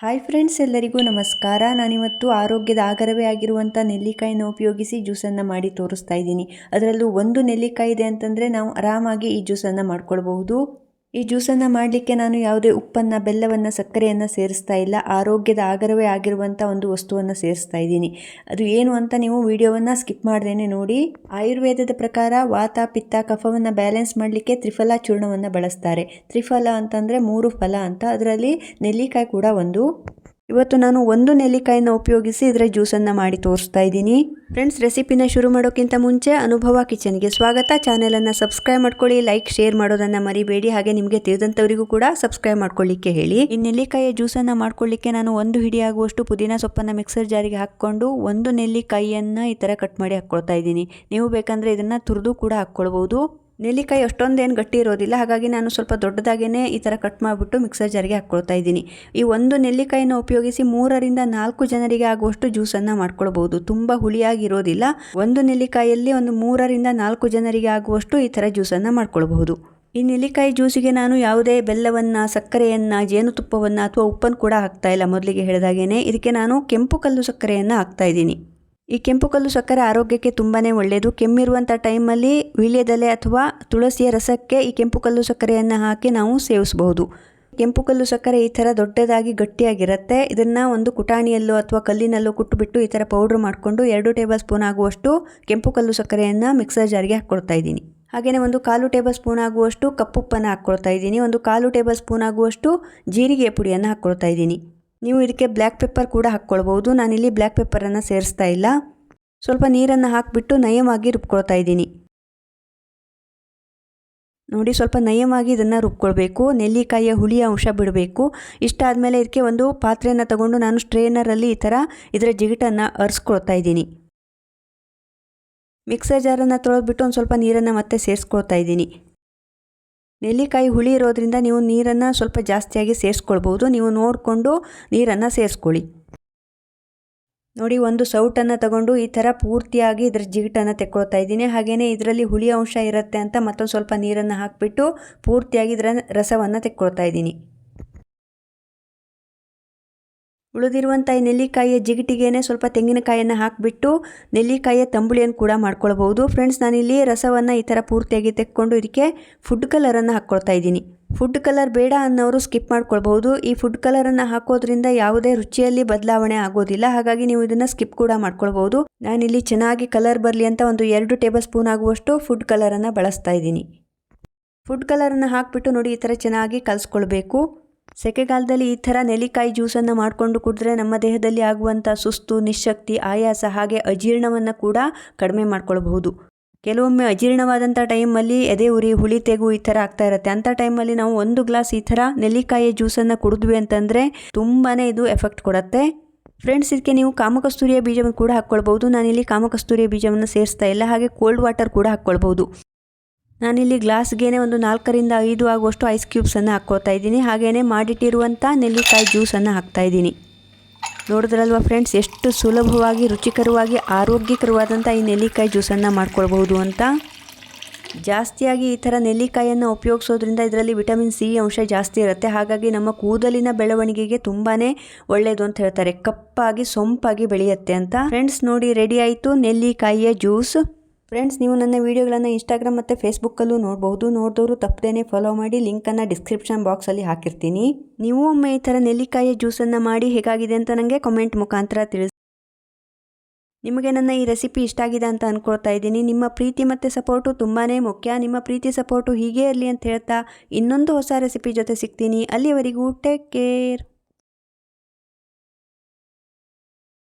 Hi friends, ಎಲ್ಲರಿಗೂ ನಮಸ್ಕಾರ. ನಾನಿವತ್ತು ಆರೋಗ್ಯದ ಆಗರವೇ ಆಗಿರುವಂಥ ನೆಲ್ಲಿಕಾಯಿನ ಉಪಯೋಗಿಸಿ ಜ್ಯೂಸನ್ನು ಮಾಡಿ ತೋರಿಸ್ತಾ ಇದ್ದೀನಿ. ಅದರಲ್ಲೂ ಒಂದು ನೆಲ್ಲಿಕಾಯಿ ಇದೆ ಅಂತಂದರೆ ನಾವು ಆರಾಮಾಗಿ ಈ ಜ್ಯೂಸನ್ನು ಮಾಡ್ಕೊಳ್ಬಹುದು. ಈ ಜ್ಯೂಸನ್ನು ಮಾಡಲಿಕ್ಕೆ ನಾನು ಯಾವುದೇ ಉಪ್ಪನ್ನು, ಬೆಲ್ಲವನ್ನು, ಸಕ್ಕರೆಯನ್ನು ಸೇರಿಸ್ತಾ ಇಲ್ಲ. ಆರೋಗ್ಯದ ಆಗರವೇ ಆಗಿರುವಂಥ ಒಂದು ವಸ್ತುವನ್ನು ಸೇರಿಸ್ತಾ ಇದ್ದೀನಿ. ಅದು ಏನು ಅಂತ ನೀವು ವಿಡಿಯೋವನ್ನು ಸ್ಕಿಪ್ ಮಾಡ್ದೇನೆ ನೋಡಿ. ಆಯುರ್ವೇದದ ಪ್ರಕಾರ ವಾತ, ಪಿತ್ತ, ಕಫವನ್ನು ಬ್ಯಾಲೆನ್ಸ್ ಮಾಡಲಿಕ್ಕೆ ತ್ರಿಫಲ ಚೂರ್ಣವನ್ನು ಬಳಸ್ತಾರೆ. ತ್ರಿಫಲ ಅಂತಂದರೆ ಮೂರು ಫಲ ಅಂತ. ಅದರಲ್ಲಿ ನೆಲ್ಲಿಕಾಯಿ ಕೂಡ ಒಂದು. ಇವತ್ತು ನಾನು ಒಂದು ನೆಲ್ಲಿಕಾಯಿನ ಉಪಯೋಗಿಸಿ ಇದರ ಜ್ಯೂಸನ್ನು ಮಾಡಿ ತೋರಿಸ್ತಾ ಇದ್ದೀನಿ. ಫ್ರೆಂಡ್ಸ್ ರೆಸಿಪಿನ ಶುರು ಮಾಡೋಕ್ಕಿಂತ ಮುಂಚೆ ಅನುಭವ ಕಿಚನ್ಗೆ ಸ್ವಾಗತ. ಚಾನೆಲನ್ನು ಸಬ್ಸ್ಕ್ರೈಬ್ ಮಾಡ್ಕೊಳ್ಳಿ, ಲೈಕ್, ಶೇರ್ ಮಾಡೋದನ್ನು ಮರಿಬೇಡಿ. ಹಾಗೆ ನಿಮಗೆ ತಿಳಿದಂಥವರಿಗೂ ಕೂಡ ಸಬ್ಸ್ಕ್ರೈಬ್ ಮಾಡ್ಕೊಳ್ಳಿಕ್ಕೆ ಹೇಳಿ. ಈ ನೆಲ್ಲಿಕಾಯಿಯ ಜ್ಯೂಸನ್ನು ಮಾಡ್ಕೊಳ್ಳಿಕ್ಕೆ ನಾನು ಒಂದು ಹಿಡಿಯಾಗುವಷ್ಟು ಪುದೀನ ಸೊಪ್ಪನ್ನು ಮಿಕ್ಸರ್ ಜಾರಿಗೆ ಹಾಕ್ಕೊಂಡು ಒಂದು ನೆಲ್ಲಿಕಾಯಿಯನ್ನು ಈ ಥರ ಕಟ್ ಮಾಡಿ ಹಾಕ್ಕೊಳ್ತಾ ಇದ್ದೀನಿ. ನೀವು ಬೇಕಂದರೆ ಇದನ್ನು ತುರಿದು ಕೂಡ ಹಾಕ್ಕೊಳ್ಬೋದು. ನೆಲ್ಲಿಕಾಯಿ ಅಷ್ಟೊಂದೇನು ಗಟ್ಟಿ ಇರೋದಿಲ್ಲ. ಹಾಗಾಗಿ ನಾನು ಸ್ವಲ್ಪ ದೊಡ್ಡದಾಗೇ ಈ ಥರ ಕಟ್ ಮಾಡಿಬಿಟ್ಟು ಮಿಕ್ಸರ್ ಜಾರಿಗೆ ಹಾಕ್ಕೊಳ್ತಾ ಇದ್ದೀನಿ. ಈ ಒಂದು ನೆಲ್ಲಿಕಾಯಿನ ಉಪಯೋಗಿಸಿ ಮೂರರಿಂದ ನಾಲ್ಕು ಜನರಿಗೆ ಆಗುವಷ್ಟು ಜ್ಯೂಸನ್ನು ಮಾಡ್ಕೊಳ್ಬೋದು ತುಂಬ ಹುಳಿಯಾಗಿರೋದಿಲ್ಲ. ಒಂದು ನೆಲ್ಲಿಕಾಯಲ್ಲಿ ಒಂದು ಮೂರರಿಂದ ನಾಲ್ಕು ಜನರಿಗೆ ಆಗುವಷ್ಟು ಈ ಥರ ಜ್ಯೂಸನ್ನು ಮಾಡ್ಕೊಳ್ಬಹುದು. ಈ ನೆಲ್ಲಿಕಾಯಿ ಜ್ಯೂಸಿಗೆ ನಾನು ಯಾವುದೇ ಬೆಲ್ಲವನ್ನು, ಸಕ್ಕರೆಯನ್ನು, ಜೇನುತುಪ್ಪವನ್ನು ಅಥವಾ ಉಪ್ಪನ್ನು ಕೂಡ ಹಾಕ್ತಾ ಇಲ್ಲ. ಮೊದಲಿಗೆ ಹೇಳಿದಾಗೇನೆ ಇದಕ್ಕೆ ನಾನು ಕೆಂಪು ಕಲ್ಲು ಸಕ್ಕರೆಯನ್ನು ಹಾಕ್ತಾ ಇದ್ದೀನಿ. ಈ ಕೆಂಪು ಕಲ್ಲು ಸಕ್ಕರೆ ಆರೋಗ್ಯಕ್ಕೆ ತುಂಬಾ ಒಳ್ಳೆಯದು ಕೆಮ್ಮಿರುವಂಥ ಟೈಮಲ್ಲಿ ವೀಳ್ಯದೆಲೆ ಅಥವಾ ತುಳಸಿಯ ರಸಕ್ಕೆ ಈ ಕೆಂಪು ಕಲ್ಲು ಸಕ್ಕರೆಯನ್ನು ಹಾಕಿ ನಾವು ಸೇವಿಸಬಹುದು. ಕೆಂಪು ಕಲ್ಲು ಸಕ್ಕರೆ ಈ ಥರ ದೊಡ್ಡದಾಗಿ ಗಟ್ಟಿಯಾಗಿರುತ್ತೆ. ಇದನ್ನು ಒಂದು ಕುಟಾಣಿಯಲ್ಲೋ ಅಥವಾ ಕಲ್ಲಿನಲ್ಲೋ ಕುಟ್ಟುಬಿಟ್ಟು ಈ ಥರ ಪೌಡ್ರ್ ಮಾಡಿಕೊಂಡು ಎರಡು ಟೇಬಲ್ ಸ್ಪೂನ್ ಆಗುವಷ್ಟು ಕೆಂಪು ಕಲ್ಲು ಸಕ್ಕರೆಯನ್ನು ಮಿಕ್ಸರ್ ಜಾರಿಗೆ ಹಾಕ್ಕೊಳ್ತಾ ಇದ್ದೀನಿ. ಹಾಗೆಯೇ ಒಂದು ಕಾಲು ಟೇಬಲ್ ಸ್ಪೂನ್ ಆಗುವಷ್ಟು ಕಪ್ಪುಪ್ಪನ್ನು ಹಾಕ್ಕೊಳ್ತಾ ಇದ್ದೀನಿ. ಒಂದು ಕಾಲು ಟೇಬಲ್ ಸ್ಪೂನ್ ಆಗುವಷ್ಟು ಜೀರಿಗೆ ಪುಡಿಯನ್ನು ಹಾಕ್ಕೊಳ್ತಾ ಇದ್ದೀನಿ. ನೀವು ಇದಕ್ಕೆ ಬ್ಲ್ಯಾಕ್ ಪೆಪ್ಪರ್ ಕೂಡ ಹಾಕ್ಕೊಳ್ಬೋದು. ನಾನಿಲ್ಲಿ ಬ್ಲ್ಯಾಕ್ ಪೆಪ್ಪರನ್ನು ಸೇರಿಸ್ತಾ ಇಲ್ಲ. ಸ್ವಲ್ಪ ನೀರನ್ನು ಹಾಕಿಬಿಟ್ಟು ನಯವಾಗಿ ರುಬ್ಕೊಳ್ತಾ ಇದ್ದೀನಿ. ನೋಡಿ, ಸ್ವಲ್ಪ ನಯವಾಗಿ ಇದನ್ನು ರುಬ್ಕೊಳ್ಬೇಕು. ನೆಲ್ಲಿಕಾಯಿಯ ಹುಳಿಯ ಅಂಶ ಬಿಡಬೇಕು. ಇಷ್ಟಾದಮೇಲೆ ಇದಕ್ಕೆ ಒಂದು ಪಾತ್ರೆಯನ್ನು ತಗೊಂಡು ನಾನು ಸ್ಟ್ರೇನರಲ್ಲಿ ಈ ಥರ ಇದರ ಜಿಗಿಟನ್ನು ಅರಿಸ್ಕೊಳ್ತಾ ಇದ್ದೀನಿ. ಮಿಕ್ಸರ್ ಜಾರನ್ನು ತೊಳೆದ್ಬಿಟ್ಟು ಒಂದು ಸ್ವಲ್ಪ ನೀರನ್ನು ಮತ್ತೆ ಸೇರಿಸ್ಕೊಳ್ತಾ ಇದ್ದೀನಿ. ನೆಲ್ಲಿಕಾಯಿ ಹುಳಿ ಇರೋದ್ರಿಂದ ನೀವು ನೀರನ್ನು ಸ್ವಲ್ಪ ಜಾಸ್ತಿಯಾಗಿ ಸೇರಿಸ್ಕೊಳ್ಬೋದು. ನೀವು ನೋಡಿಕೊಂಡು ನೀರನ್ನು ಸೇರಿಸ್ಕೊಳ್ಳಿ. ನೋಡಿ, ಒಂದು ಸೌಟನ್ನು ತಗೊಂಡು ಈ ಥರ ಪೂರ್ತಿಯಾಗಿ ಇದರ ಜಿಗಿಟನ್ನು ತೆಕ್ಕೊಳ್ತಾ ಇದ್ದೀನಿ. ಹಾಗೆಯೇ ಇದರಲ್ಲಿ ಹುಳಿ ಅಂಶ ಇರುತ್ತೆ ಅಂತ ಮತ್ತೊಂದು ಸ್ವಲ್ಪ ನೀರನ್ನು ಹಾಕಿಬಿಟ್ಟು ಪೂರ್ತಿಯಾಗಿ ಇದರ ರಸವನ್ನು ತೆಕ್ಕೊಳ್ತಾ ಇದ್ದೀನಿ. ಉಳಿದಿರುವಂಥ ಈ ನೆಲ್ಲಿಕಾಯಿಯ ಜಿಗಿಟಿಗೆನೆ ಸ್ವಲ್ಪ ತೆಂಗಿನಕಾಯಿಯನ್ನು ಹಾಕಿಬಿಟ್ಟು ನೆಲ್ಲಿಕಾಯಿಯ ತಂಬುಳಿಯನ್ನು ಕೂಡ ಮಾಡ್ಕೊಳ್ಬೋದು ಫ್ರೆಂಡ್ಸ್ ನಾನಿಲ್ಲಿ ರಸವನ್ನು ಈ ಥರ ಪೂರ್ತಿಯಾಗಿ ತೆಕ್ಕೊಂಡು ಇದಕ್ಕೆ ಫುಡ್ ಕಲರನ್ನು ಹಾಕ್ಕೊಳ್ತಾ ಇದ್ದೀನಿ. ಫುಡ್ ಕಲರ್ ಬೇಡ ಅನ್ನೋರು ಸ್ಕಿಪ್ ಮಾಡ್ಕೊಳ್ಬಹುದು. ಈ ಫುಡ್ ಕಲರನ್ನು ಹಾಕೋದ್ರಿಂದ ಯಾವುದೇ ರುಚಿಯಲ್ಲಿ ಬದಲಾವಣೆ ಆಗೋದಿಲ್ಲ. ಹಾಗಾಗಿ ನೀವು ಇದನ್ನು ಸ್ಕಿಪ್ ಕೂಡ ಮಾಡ್ಕೊಳ್ಬಹುದು. ನಾನಿಲ್ಲಿ ಚೆನ್ನಾಗಿ ಕಲರ್ ಬರಲಿ ಅಂತ ಒಂದು ಎರಡು ಟೇಬಲ್ ಸ್ಪೂನ್ ಆಗುವಷ್ಟು ಫುಡ್ ಕಲರನ್ನು ಬಳಸ್ತಾ ಇದ್ದೀನಿ. ಫುಡ್ ಕಲರನ್ನು ಹಾಕಿಬಿಟ್ಟು ನೋಡಿ ಈ ಥರ ಚೆನ್ನಾಗಿ ಕಲಿಸ್ಕೊಳ್ಬೇಕು. ಸೆಕೆಗಾಲದಲ್ಲಿ ಈ ಥರ ನೆಲ್ಲಿಕಾಯಿ ಜ್ಯೂಸನ್ನು ಮಾಡಿಕೊಂಡು ಕುಡಿದ್ರೆ ನಮ್ಮ ದೇಹದಲ್ಲಿ ಆಗುವಂಥ ಸುಸ್ತು, ನಿಶಕ್ತಿ, ಆಯಾಸ ಹಾಗೆ ಅಜೀರ್ಣವನ್ನು ಕೂಡ ಕಡಿಮೆ ಮಾಡ್ಕೊಳ್ಬಹುದು. ಕೆಲವೊಮ್ಮೆ ಅಜೀರ್ಣವಾದಂಥ ಟೈಮಲ್ಲಿ ಎದೆ ಉರಿ, ಹುಳಿ ತೆಗು ಈ ಥರ ಆಗ್ತಾ ಇರುತ್ತೆ. ಅಂಥ ಟೈಮಲ್ಲಿ ನಾವು ಒಂದು ಗ್ಲಾಸ್ ಈ ಥರ ನೆಲ್ಲಿಕಾಯಿಯ ಜ್ಯೂಸನ್ನು ಕುಡಿದ್ವಿ ಅಂತಂದರೆ ತುಂಬಾ ಇದು ಎಫೆಕ್ಟ್ ಕೊಡುತ್ತೆ. ಫ್ರೆಂಡ್ಸ್, ಇದಕ್ಕೆ ನೀವು ಕಾಮಕಸ್ತೂರಿಯ ಬೀಜವನ್ನು ಕೂಡ ಹಾಕ್ಕೊಳ್ಬೋದು ನಾನಿಲ್ಲಿ ಕಾಮಕಸ್ತೂರಿಯ ಬೀಜವನ್ನು ಸೇರಿಸ್ತಾ ಇಲ್ಲ. ಹಾಗೆ ಕೋಲ್ಡ್ ವಾಟರ್ ಕೂಡ ಹಾಕ್ಕೊಳ್ಬೋದು ನಾನಿಲ್ಲಿ ಗ್ಲಾಸ್ಗೇನೆ ಒಂದು ನಾಲ್ಕರಿಂದ ಐದು ಆಗುವಷ್ಟು ಐಸ್ ಕ್ಯೂಬ್ಸನ್ನು ಹಾಕ್ಕೊಳ್ತಾ ಇದ್ದೀನಿ. ಹಾಗೆಯೇ ಮಾಡಿಟ್ಟಿರುವಂಥ ನೆಲ್ಲಿಕಾಯಿ ಜ್ಯೂಸನ್ನು ಹಾಕ್ತಾ ಇದ್ದೀನಿ. ನೋಡಿದ್ರಲ್ವ ಫ್ರೆಂಡ್ಸ್, ಎಷ್ಟು ಸುಲಭವಾಗಿ, ರುಚಿಕರವಾಗಿ ಆರೋಗ್ಯಕರವಾದಂಥ ಈ ನೆಲ್ಲಿಕಾಯಿ ಜ್ಯೂಸನ್ನು ಮಾಡ್ಕೊಳ್ಬಹುದು ಅಂತ. ಜಾಸ್ತಿಯಾಗಿ ಈ ಥರ ನೆಲ್ಲಿಕಾಯಿಯನ್ನು ಉಪಯೋಗಿಸೋದ್ರಿಂದ ಇದರಲ್ಲಿ ವಿಟಮಿನ್ ಸಿ ಅಂಶ ಜಾಸ್ತಿ ಇರುತ್ತೆ. ಹಾಗಾಗಿ ನಮ್ಮ ಕೂದಲಿನ ಬೆಳವಣಿಗೆಗೆ ತುಂಬಾ ಒಳ್ಳೆಯದು ಅಂತ ಹೇಳ್ತಾರೆ. ಕಪ್ಪಾಗಿ, ಸೊಂಪಾಗಿ ಬೆಳೆಯುತ್ತೆ ಅಂತ. ಫ್ರೆಂಡ್ಸ್, ನೋಡಿ, ರೆಡಿ ಆಯಿತು ನೆಲ್ಲಿಕಾಯಿಯ ಜ್ಯೂಸ್. ಫ್ರೆಂಡ್ಸ್ ನೀವು ನನ್ನ ವೀಡಿಯೋಗಳನ್ನು ಇನ್ಸ್ಟಾಗ್ರಾಮ್ ಮತ್ತು ಫೇಸ್ಬುಕ್ಕಲ್ಲೂ ನೋಡಬಹುದು ನೋಡಿದವರು ತಪ್ಪದೇ ಫಾಲೋ ಮಾಡಿ ಲಿಂಕನ್ನು ಡಿಸ್ಕ್ರಿಪ್ಷನ್ ಬಾಕ್ಸಲ್ಲಿ ಹಾಕಿರ್ತೀನಿ. ನೀವು ಒಮ್ಮೆ ಈ ಥರ ನೆಲ್ಲಿಕಾಯಿಯ ಜ್ಯೂಸನ್ನು ಮಾಡಿ ಹೇಗಾಗಿದೆ ಅಂತ ನನಗೆ ಕಮೆಂಟ್ ಮುಖಾಂತರ ತಿಳಿಸಿ ನಿಮಗೆ ನನ್ನ ಈ ರೆಸಿಪಿ ಇಷ್ಟ ಆಗಿದೆ ಅಂತ ಅಂದ್ಕೊಳ್ತಾ ಇದ್ದೀನಿ. ನಿಮ್ಮ ಪ್ರೀತಿ ಮತ್ತು ಸಪೋರ್ಟು ತುಂಬಾ ಮುಖ್ಯ. ನಿಮ್ಮ ಪ್ರೀತಿ ಸಪೋರ್ಟು ಹೀಗೆ ಇರಲಿ ಅಂತ ಹೇಳ್ತಾ ಇನ್ನೊಂದು ಹೊಸ ರೆಸಿಪಿ ಜೊತೆ ಸಿಗ್ತೀನಿ. ಅಲ್ಲಿವರೆಗೂ ಟೇಕ್ ಕೇರ್